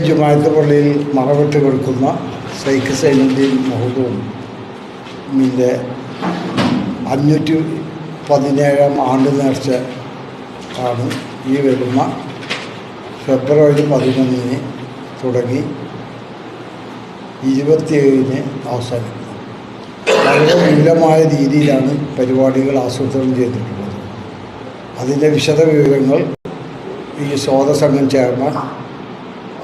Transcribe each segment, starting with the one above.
ജുമായത്ത് പള്ളിയിൽ മറവിട്ട് കൊടുക്കുന്ന സൈഖ് സൈനുദ്ദീൻ മഹദൂമിന്റെ അഞ്ഞൂറ്റി പതിനേഴാം ആണ്ട് നേർച്ച ആണ് ഈ വരുന്ന ഫെബ്രുവരി പതിനൊന്നിന് തുടങ്ങി ഇരുപത്തിയേഴിന് അവസാനിക്കുന്നത് വളരെ വിപുലമായ രീതിയിലാണ് പരിപാടികൾ ആസൂത്രണം ചെയ്തിട്ടുള്ളത്. അതിന്റെ വിശദ വിവരങ്ങൾ ഈ സ്വാതസംഘം ചെയർമാൻ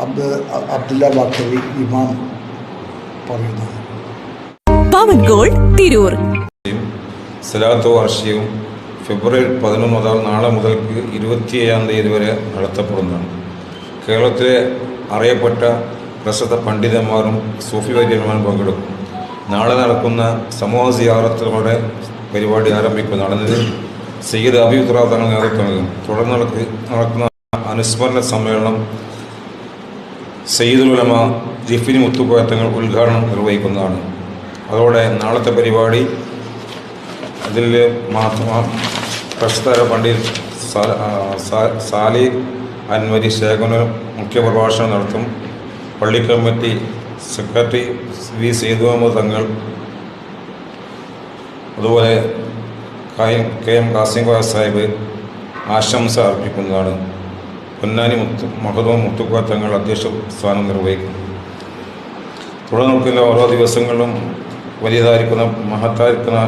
അബ്ദു അബ്ദുല്ല ബാക്കറി ഇമാം പറയുന്നത് പവൻ ഗോൾഡ് തിരൂർ. സലാത്ത് ഫെബ്രുവരി പതിനൊന്ന് മുതൽ നാളെ മുതൽക്ക് ഇരുപത്തിയേഴാം തീയതി വരെ നടത്തപ്പെടുന്നതാണ്. കേരളത്തിലെ അറിയപ്പെട്ട പ്രസിദ്ധ പണ്ഡിതന്മാരും സൂഫി വൈദ്യന്മാരും പങ്കെടുക്കും. നാളെ നടക്കുന്ന സമൂഹ സിയാറത്തുകളുടെ പരിപാടി ആരംഭിക്കും. നടന്നത് സയ്യിദ് അബീബ് തങ്ങൾ നേതൃത്വം നൽകും. തുടർന്ന് നടക്കുന്ന അനുസ്മരണ സമ്മേളനം സയ്യിദുൽ ഉലമ ജിഫിനി മുത്തുക്കോയത്തങ്ങൾ ഉദ്ഘാടനം നിർവഹിക്കുന്നതാണ്. അതോടെ നാളത്തെ പരിപാടി അതിൽ മാത്രം പ്രശസ്തര പണ്ഡിറ്റ് സാലി അൻവരി ശേഖന മുഖ്യപ്രഭാഷണം നടത്തും. പള്ളി committee secretary V Sethu Muhammad Thangal. അതുപോലെ കെ എം കാസിം കോയ സാഹിബ് ആശംസ അർപ്പിക്കുന്നതാണ്. പൊന്നാനി മുത്തു മഹദൂം മുത്തുക്ക തങ്ങൾ അധ്യക്ഷ സ്ഥാനം നിർവഹിക്കും. തുടർന്നുള്ള ഓരോ ദിവസങ്ങളിലും വലിയതായിരിക്കുന്ന മഹത്തായിരിക്കുന്ന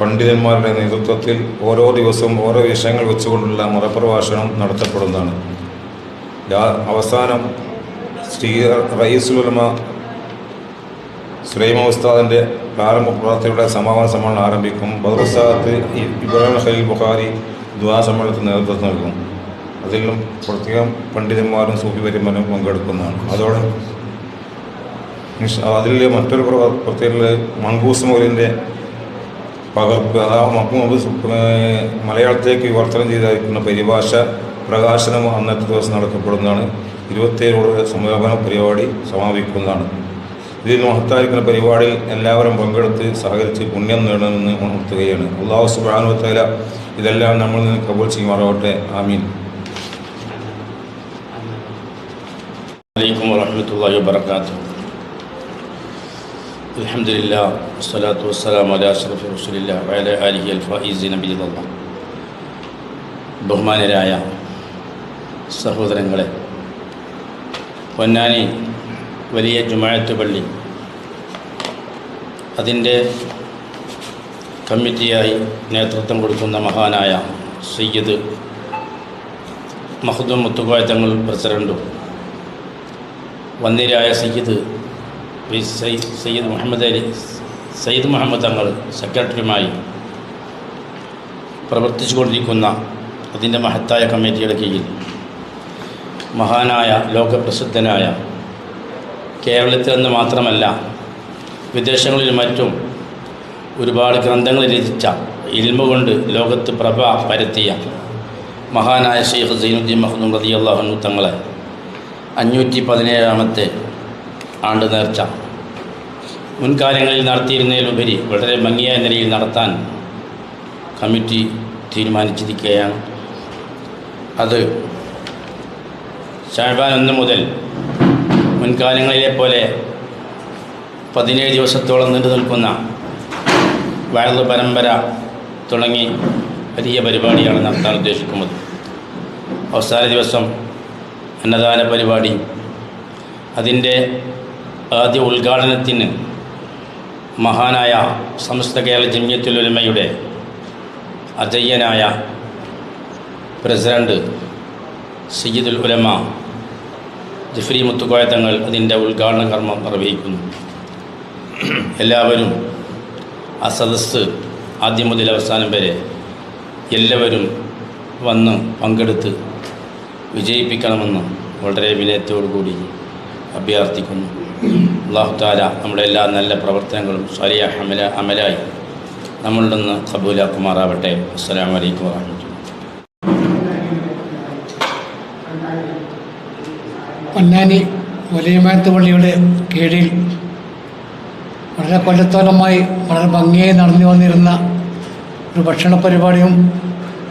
പണ്ഡിതന്മാരുടെ നേതൃത്വത്തിൽ ഓരോ ദിവസവും ഓരോ വിഷയങ്ങൾ വെച്ചുകൊണ്ടുള്ള മതപ്രഭാഷണം നടത്തപ്പെടുന്നതാണ്. അവസാനം ശ്രീ റയീസുലമ സുലൈമ ഉസ്താദിന്റെ പ്രാരംഭ പ്രാർത്ഥനയുടെ സമാപന സമ്മേളനം ആരംഭിക്കും. ബദർ ഉസ്താദത്ത് ഇബ്രാഹിം ഖലീൽ ബുഖാരി ദ്വാ സമ്മേളനത്തിന് നേതൃത്വം നൽകും. അതിലും പ്രത്യേകം പണ്ഡിതന്മാരും സൂഫി സൂഫിവര്യന്മാരും പങ്കെടുക്കുന്നതാണ്. അതോടെ അതിൽ മറ്റൊരു പ്ര- പ്രത്യേകത മങ്കൂസ് മൗലിന്റെ പകർപ്പ് അതാ മലയാളത്തിലേക്ക് വിവർത്തനം ചെയ്തിരിക്കുന്ന പരിഭാഷ പ്രകാശനം അന്നത്തെ ദിവസം നടത്തപ്പെടുന്നതാണ്. ഇരുപത്തേഴോടെ സമാപന പരിപാടി സമാപിക്കുന്നതാണ്. ഇതിൽ മഹത്തായിരിക്കുന്ന പരിപാടിയിൽ എല്ലാവരും പങ്കെടുത്ത് സഹകരിച്ച് പുണ്യം നേടണമെന്ന് ഉണർത്തുകയാണ്. അള്ളാഹു സുബാനുവത്തല ഇതെല്ലാം നമ്മൾ നിന്ന് കബൂൾ ചെയ്യുമാറാവട്ടെ. ആമീൻ. വറഹമത്തല്ലാഹി വബർക്കാത്തു അലഹമില്ല വസ്സലാത്തു വസ്സലാം അലാ അഷ്റഫ് റസുലില്ല വയല അലിഹി അൽ ഫൈസി നബി ബഹുമാനരായ സഹോദരങ്ങളെ പൊന്നാനി വലിയ ജുമായത്ത് പള്ളി അതിന്റെ കമ്മിറ്റിയായി നേതൃത്വം കൊടുക്കുന്ന മഹാനായ സയ്യദ് മഹദും മുത്തുകോയ തങ്ങൾ പ്രസിഡന്റും വന്നിരായ സയ്യിദ് സയ്യിദ് മുഹമ്മദ് അലി സയ്യിദ് മുഹമ്മദ് തങ്ങൾ സെക്രട്ടറിയുമായി പ്രവർത്തിച്ചു കൊണ്ടിരിക്കുന്ന അതിന്റെ മഹത്തായ കമ്മിറ്റിയുടെ കീഴിൽ മഹാനായ ലോകപ്രസിദ്ധനായ കേരളത്തിൽ നിന്ന് മാത്രമല്ല വിദേശങ്ങളിലും മറ്റും ഒരുപാട് ഗ്രന്ഥങ്ങൾ രചിച്ച ഇൽമ കൊണ്ട് ലോകത്ത് പ്രഭ പരത്തിയ മഹാനായ ഷെയ്ഖ് സൈനുദ്ദീൻ മഹദൂം റതി അള്ളാഹു തങ്ങളെ അഞ്ഞൂറ്റി പതിനേഴാമത്തെ ആണ്ട് നേർച്ച. മുൻകാലങ്ങളിൽ നടത്തിയിരുന്നതിലുപരി വളരെ ഭംഗിയായ നിലയിൽ നടത്താൻ കമ്മിറ്റി തീരുമാനിച്ചിരിക്കുകയാണ്. അത് ഷാബാൻ ഒന്ന് മുതൽ മുൻകാലങ്ങളിലെ പോലെ പതിനേഴ് ദിവസത്തോളം നീണ്ടു നിൽക്കുന്ന വയറു പരമ്പര തുടങ്ങി വലിയ പരിപാടിയാണ് നടത്താൻ ഉദ്ദേശിക്കുന്നത്. അവസാന ദിവസം അന്നദാന പരിപാടി. അതിന്റെ ആദ്യ ഉദ്ഘാടനത്തിന് മഹാനായ സമസ്ത കേരള ജമിയത്തുലുലമയുടെ അജയ്യനായ പ്രസിഡന്റ് സയ്യിദുൽ ഉലമ ജഫ്രി മുത്തുക്കോയ തങ്ങൾ അതിന്റെ ഉദ്ഘാടന കർമ്മം നിർവഹിക്കുന്നു. എല്ലാവരും ആ സദസ്സ് ആദ്യം മുതൽ അവസാനം വരെ എല്ലാവരും വന്ന് പങ്കെടുത്ത് വിജയിപ്പിക്കണമെന്ന് വളരെ വിനയത്തോടുകൂടി അഭ്യർത്ഥിക്കുന്നു. അള്ളാഹു താല നമ്മുടെ എല്ലാ നല്ല പ്രവർത്തനങ്ങളും സ്വലിയ അമല അമലായി നമ്മളിൽ നിന്ന് കബൂലാക്കുമാറാവട്ടെ. അസ്സലാമു അലൈക്കും വാഹമത്തുള്ള പൊന്നാനി വലിയമാനത്ത് പള്ളിയുടെ കീഴിൽ വളരെ കൊല്ലത്തോളമായി വളരെ ഭംഗിയായി നടന്നു വന്നിരുന്ന ഒരു ഭക്ഷണ പരിപാടിയും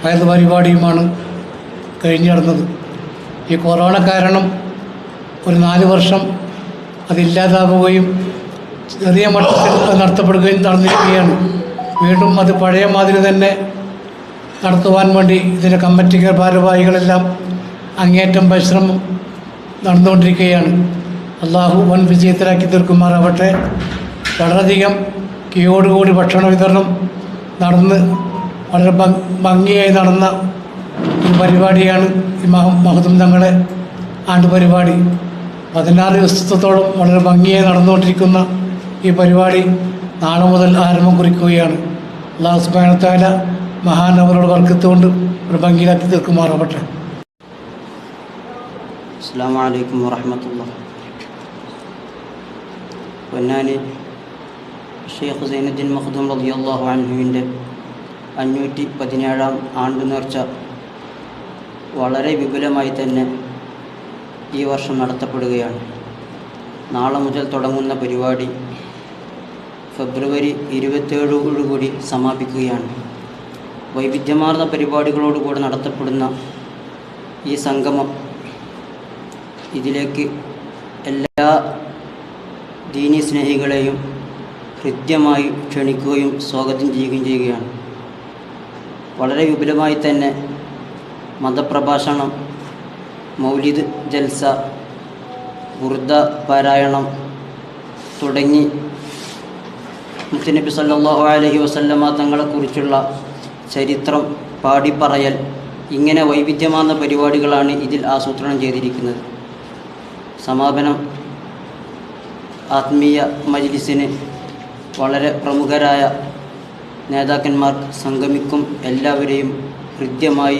വയത് പരിപാടിയുമാണ് കഴിഞ്ഞു നടന്നത്. ഈ കൊറോണ കാരണം ഒരു നാല് വർഷം അതില്ലാതാവുകയും ചെറിയ മട്ടത്തിൽ നടത്തപ്പെടുകയും നടന്നിരിക്കുകയാണ്. വീണ്ടും അത് പഴയ മാതിരി തന്നെ നടത്തുവാൻ വേണ്ടി ഇതിന്റെ കമ്മിറ്റികൾ ഭാരവാഹികളെല്ലാം അങ്ങേറ്റം പരിശ്രമം നടന്നുകൊണ്ടിരിക്കുകയാണ്. അള്ളാഹു വൻ വിജയത്തിലാക്കി തീർക്കുമാറാവട്ടെ. വളരെയധികം കീയോടുകൂടി ഭക്ഷണ വിതരണം നടന്ന് വളരെ ഭംഗിയായി നടന്ന പരിപാടിയാണ് ഈ മഹ മഹതും തങ്ങളെ ആണ്ട് പരിപാടി. പതിനാറ് ദിവസത്തോളം വളരെ ഭംഗിയായി നടന്നുകൊണ്ടിരിക്കുന്ന ഈ പരിപാടി നാളെ മുതൽ ആരംഭം കുറിക്കുകയാണ്. അള്ളാഹു സുബാനത്താല മഹാനവരോട് വർക്കത്തുകൊണ്ട് ഒരു ഭംഗിയിലാക്കി തീർക്കുമാറാവട്ടെ. അസ്സാം വലൈക്കും വറഹമത്തുള്ള പൊന്നാനി ഷെയ്ഖ് സൈനുദ്ദീൻ മഖ്ദൂം റബിയുള്ള അഞ്ഞൂറ്റി പതിനേഴാം ആണ്ട് നേർച്ച വളരെ വിപുലമായി തന്നെ ഈ വർഷം നടത്തപ്പെടുകയാണ്. നാളെ മുതൽ തുടങ്ങുന്ന പരിപാടി ഫെബ്രുവരി ഇരുപത്തേഴോടുകൂടി സമാപിക്കുകയാണ്. വൈവിധ്യമാർന്ന പരിപാടികളോടുകൂടി നടത്തപ്പെടുന്ന ഈ സംഗമം ഇതിലേക്ക് എല്ലാ ദീനി സ്നേഹികളെയും ഹൃദ്യമായി ക്ഷണിക്കുകയും സ്വാഗതം ചെയ്യുകയും ചെയ്യുകയാണ്. വളരെ വിപുലമായി തന്നെ മതപ്രഭാഷണം മൗലിദ് ജൽസ ബുർദ പാരായണം തുടങ്ങി മുത്തനബി സല്ലാഹു അലഹി വസല്ലമ തങ്ങളെക്കുറിച്ചുള്ള ചരിത്രം പാടിപ്പറയൽ ഇങ്ങനെ വൈവിധ്യമാർന്ന പരിപാടികളാണ് ഇതിൽ ആസൂത്രണം ചെയ്തിരിക്കുന്നത്. സമാപനം ആത്മീയ മജ്ലിസിന് വളരെ പ്രമുഖരായ നേതാക്കന്മാർ സംഗമിക്കും എല്ലാവരെയും ഹൃദ്യമായി